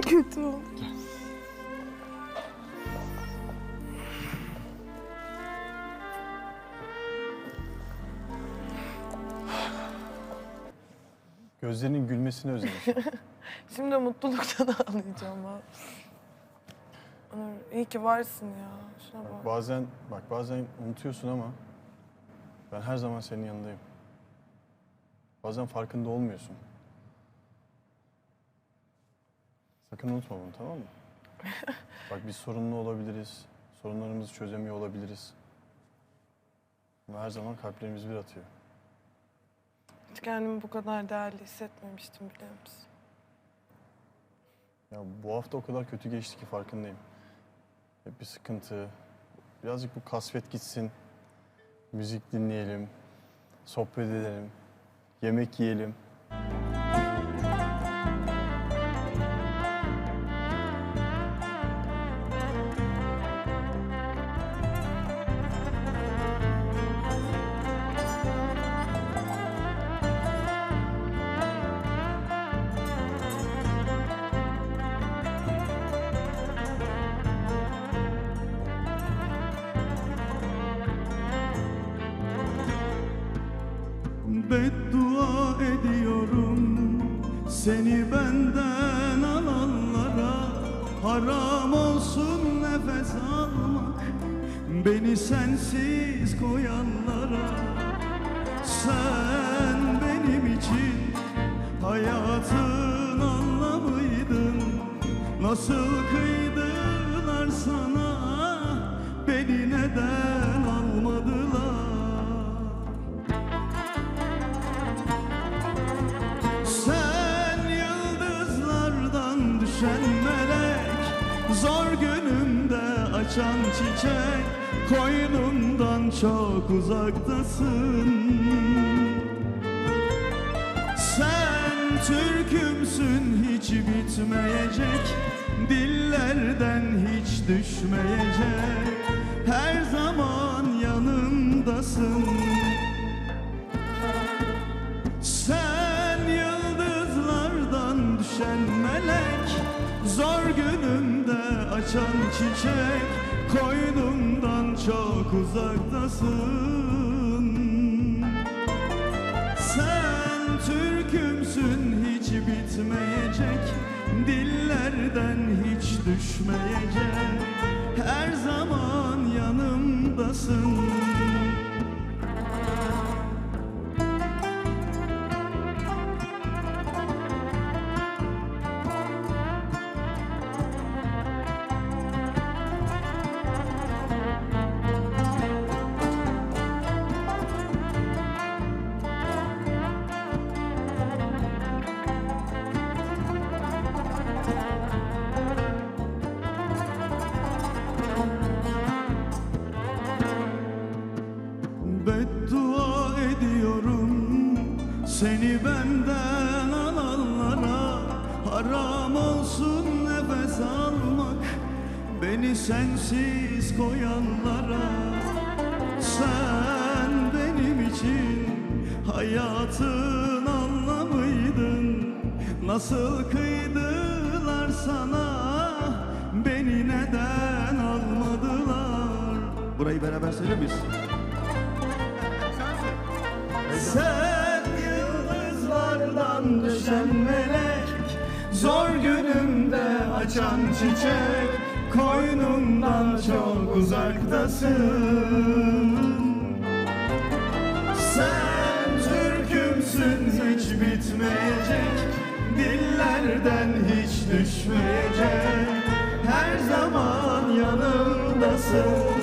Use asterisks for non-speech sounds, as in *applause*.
Kötü oldu. Gözlerinin gülmesini özlemiş. *laughs* Şimdi mutluluktan ağlayacağım ben. Onur, iyi ki varsın ya. Şuna bak. bazen bak bazen unutuyorsun ama ben her zaman senin yanındayım. Bazen farkında olmuyorsun. Sakın unutma bunu tamam mı? *laughs* Bak biz sorunlu olabiliriz. Sorunlarımızı çözemiyor olabiliriz. Ama her zaman kalplerimiz bir atıyor. Hiç kendimi bu kadar değerli hissetmemiştim biliyor musun? Ya bu hafta o kadar kötü geçti ki farkındayım. Hep bir sıkıntı. Birazcık bu kasvet gitsin. Müzik dinleyelim. Sohbet edelim. Yemek yiyelim. Beddua ediyorum. Seni benden alanlara Haram olsun nefes almak. Beni sensiz koyanlara Sen benim için hayatın anlamıydın. Nasıl kıydılar Zor günümde açan çiçek Koynumdan çok uzaktasın. Sen türkümsün hiç bitmeyecek. Dillerden hiç düşmeyecek. Her zaman yanımdasın açan çiçek Koynumdan çok uzaktasın. Sen türkümsün hiç bitmeyecek. Dillerden hiç düşmeyecek. Her zaman yanımdasın Beddua ediyorum seni benden alanlara. Haram olsun nefes almak beni sensiz koyanlara. Sen benim için hayatın anlamıydın. Nasıl kıydılar sana? Beni neden almadılar? Burayı beraber söyler miyiz? Zor günümde açan çiçek Koynumdan çok uzaktasın. Sen türkümsün hiç bitmeyecek. Dillerden hiç düşmeyecek. Her zaman yanımdasın